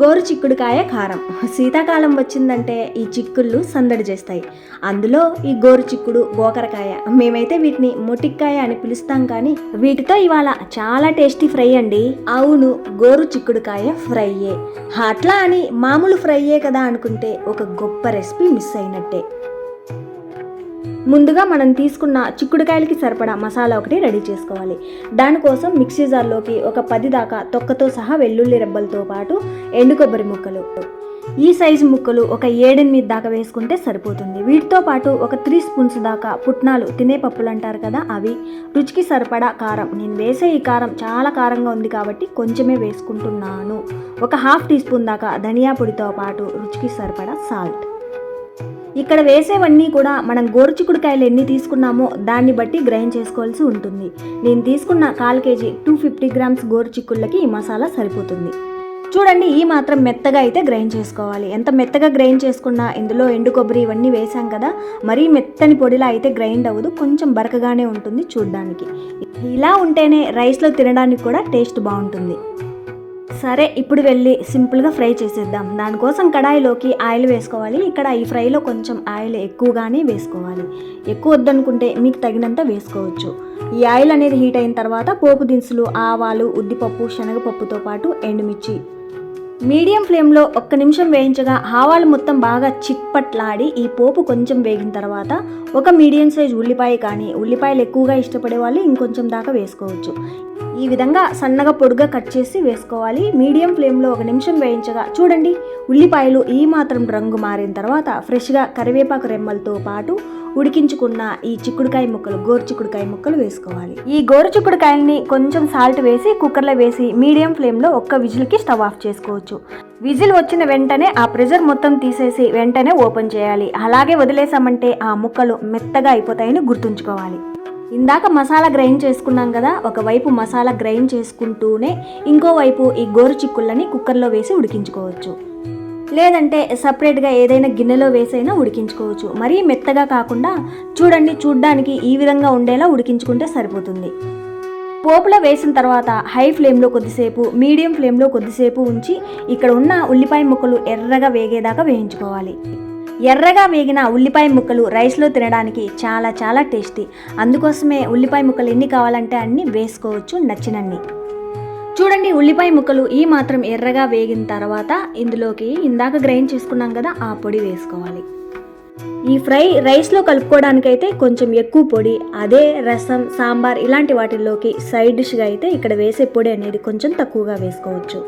గోరు చిక్కుడుకాయ కారం. శీతాకాలం వచ్చిందంటే ఈ చిక్కుళ్ళు సందడి చేస్తాయి. అందులో ఈ గోరు చిక్కుడు గోకరకాయ మేమైతే వీటిని మొటిక్కాయ అని పిలుస్తాం కానీ వీటితో ఇవాళ చాలా టేస్టీ ఫ్రై అండి. అవును గోరు చిక్కుడుకాయ ఫ్రైయే. అట్లా అని మామూలు ఫ్రైయే కదా అనుకుంటే ఒక గొప్ప రెసిపీ మిస్ అయినట్టే. ముందుగా మనం తీసుకున్న చిక్కుడుకాయలకి సరిపడా మసాలా ఒకటి రెడీ చేసుకోవాలి. దానికోసం మిక్సీ జార్లోకి ఒక పది దాకా తొక్కతో సహా వెల్లుల్లి రెబ్బలతో పాటు ఎండు కొబ్బరి ముక్కలు ఈ సైజు ముక్కలు ఒక ఏడెనిమిది దాకా వేసుకుంటే సరిపోతుంది. వీటితో పాటు ఒక త్రీ స్పూన్స్ దాకా పుట్నాలు తినే పప్పులు అంటారు కదా అవి. రుచికి సరిపడా కారం. నేను వేసే ఈ కారం చాలా కారంగా ఉంది కాబట్టి కొంచెమే వేసుకుంటున్నాను. ఒక హాఫ్ టీ స్పూన్ దాకా ధనియా పొడితో పాటు రుచికి సరిపడా సాల్ట్. ఇక్కడ వేసేవన్నీ కూడా మనం గోరుచిక్కుడుకాయలు ఎన్ని తీసుకున్నామో దాన్ని బట్టి గ్రైండ్ చేసుకోవాల్సి ఉంటుంది. నేను తీసుకున్న కాల్ కేజీ టూ ఫిఫ్టీ గ్రామ్స్ గోరుచిక్కుళ్ళకి ఈ మసాలా సరిపోతుంది. చూడండి ఈ మాత్రం మెత్తగా అయితే గ్రైండ్ చేసుకోవాలి. ఎంత మెత్తగా గ్రైండ్ చేసుకున్నా ఇందులో ఎండు కొబ్బరి ఇవన్నీ వేసాం కదా మరీ మెత్తని పొడిలా అయితే గ్రైండ్ అవ్వదు. కొంచెం బరకగానే ఉంటుంది చూడ్డానికి. ఇలా ఉంటేనే రైస్లో తినడానికి కూడా టేస్ట్ బాగుంటుంది. సరే ఇప్పుడు వెళ్ళి సింపుల్గా ఫ్రై చేసేద్దాం. దానికోసం కడాయిలోకి ఆయిల్ వేసుకోవాలి. ఇక్కడ ఈ ఫ్రైలో కొంచెం ఆయిల్ ఎక్కువగానే వేసుకోవాలి. ఎక్కువ వద్దనుకుంటే మీకు తగినంత వేసుకోవచ్చు. ఈ ఆయిల్ అనేది హీట్ అయిన తర్వాత పోపు దినుసులు ఆవాలు ఉద్దిపప్పు శనగపప్పుతో పాటు ఎండుమిర్చి మీడియం ఫ్లేమ్లో ఒక్క నిమిషం వేయించగా ఆవాలు మొత్తం బాగా చిట్పట్లాడి ఈ పోపు కొంచెం వేగిన తర్వాత ఒక మీడియం సైజ్ ఉల్లిపాయ కానీ ఉల్లిపాయలు ఎక్కువగా ఇష్టపడే వాళ్ళు ఇంకొంచెం దాకా వేసుకోవచ్చు. ఈ విధంగా సన్నగా పొడుగా కట్ చేసి వేసుకోవాలి. మీడియం ఫ్లేమ్లో ఒక నిమిషం వేయించగా చూడండి ఉల్లిపాయలు ఈ మాత్రం రంగు మారిన తర్వాత ఫ్రెష్గా కరివేపాకు రెమ్మలతో పాటు ఉడికించుకున్న ఈ చిక్కుడుకాయ ముక్కలు గోరు చిక్కుడుకాయ ముక్కలు వేసుకోవాలి. ఈ గోరు చిక్కుడుకాయల్ని కొంచెం సాల్ట్ వేసి కుక్కర్లో వేసి మీడియం ఫ్లేమ్లో ఒక్క విజిల్కి స్టవ్ ఆఫ్ చేసుకోవచ్చు. విజిల్ వచ్చిన వెంటనే ఆ ప్రెషర్ మొత్తం తీసేసి వెంటనే ఓపెన్ చేయాలి. అలాగే వదిలేసామంటే ఆ ముక్కలు మెత్తగా అయిపోతాయని గుర్తుంచుకోవాలి. ఇందాక మసాలా గ్రైండ్ చేసుకున్నాం కదా ఒకవైపు మసాలా గ్రైండ్ చేసుకుంటూనే ఇంకోవైపు ఈ గోరు చిక్కుళ్ళని కుక్కర్లో వేసి ఉడికించుకోవచ్చు. లేదంటే సపరేట్గా ఏదైనా గిన్నెలో వేసైనా ఉడికించుకోవచ్చు. మరీ మెత్తగా కాకుండా చూడండి చూడ్డానికి ఈ విధంగా ఉండేలా ఉడికించుకుంటే సరిపోతుంది. పోపులో వేసిన తర్వాత హై ఫ్లేమ్లో కొద్దిసేపు మీడియం ఫ్లేమ్లో కొద్దిసేపు ఉంచి ఇక్కడ ఉన్న ఉల్లిపాయ ముక్కలు ఎర్రగా వేగేదాకా వేయించుకోవాలి. ఎర్రగా వేగిన ఉల్లిపాయ ముక్కలు రైస్లో తినడానికి చాలా చాలా టేస్టీ. అందుకోసమే ఉల్లిపాయ ముక్కలు ఎన్ని కావాలంటే అన్ని వేసుకోవచ్చు నచ్చినన్ని. చూడండి ఉల్లిపాయ ముక్కలు ఈ మాత్రం ఎర్రగా వేగిన తర్వాత ఇందులోకి ఇందాక గ్రైండ్ చేసుకున్నాం కదా ఆ పొడి వేసుకోవాలి. ఈ ఫ్రై రైస్లో కలుపుకోవడానికైతే కొంచెం ఎక్కువ పొడి అదే రసం సాంబార్ ఇలాంటి వాటిల్లోకి సైడ్ డిష్గా అయితే ఇక్కడ వేసే పొడి అనేది కొంచెం తక్కువగా వేసుకోవచ్చు.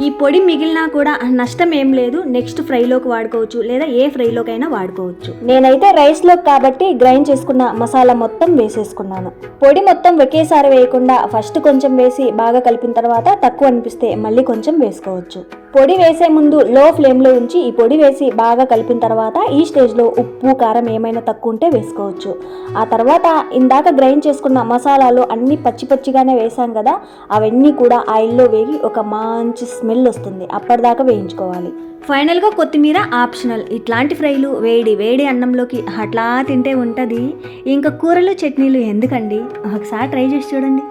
ఈ పొడి మిగిలినా కూడా నష్టం ఏం లేదు. నెక్స్ట్ ఫ్రైలోకి వాడుకోవచ్చు. లేదా ఏ ఫ్రైలోకైనా వాడుకోవచ్చు. నేనైతే రైస్లో కాబట్టి గ్రైండ్ చేసుకున్న మసాలా మొత్తం వేసేసుకున్నాను. పొడి మొత్తం ఒకేసారి వేయకుండా ఫస్ట్ కొంచెం వేసి బాగా కలిపిన తర్వాత తక్కువ అనిపిస్తే మళ్ళీ కొంచెం వేసుకోవచ్చు. పొడి వేసే ముందు లో ఫ్లేమ్లో ఉంచి ఈ పొడి వేసి బాగా కలిపిన తర్వాత ఈ స్టేజ్లో ఉప్పు కారం ఏమైనా తక్కువ ఉంటే వేసుకోవచ్చు. ఆ తర్వాత ఇందాక గ్రైండ్ చేసుకున్న మసాలాలు అన్నీ పచ్చి పచ్చిగానే వేసాం కదా అవన్నీ కూడా ఆయిల్లో వేగి ఒక మంచి స్మెల్ వస్తుంది. అప్పటిదాకా వేయించుకోవాలి. ఫైనల్గా కొత్తిమీర ఆప్షనల్. ఇట్లాంటి ఫ్రైలు వేడి వేడి అన్నంలోకి అట్లా తింటే ఉంటుంది. ఇంకా కూరలు చట్నీలు ఎందుకండి? ఒకసారి ట్రై చేసి చూడండి.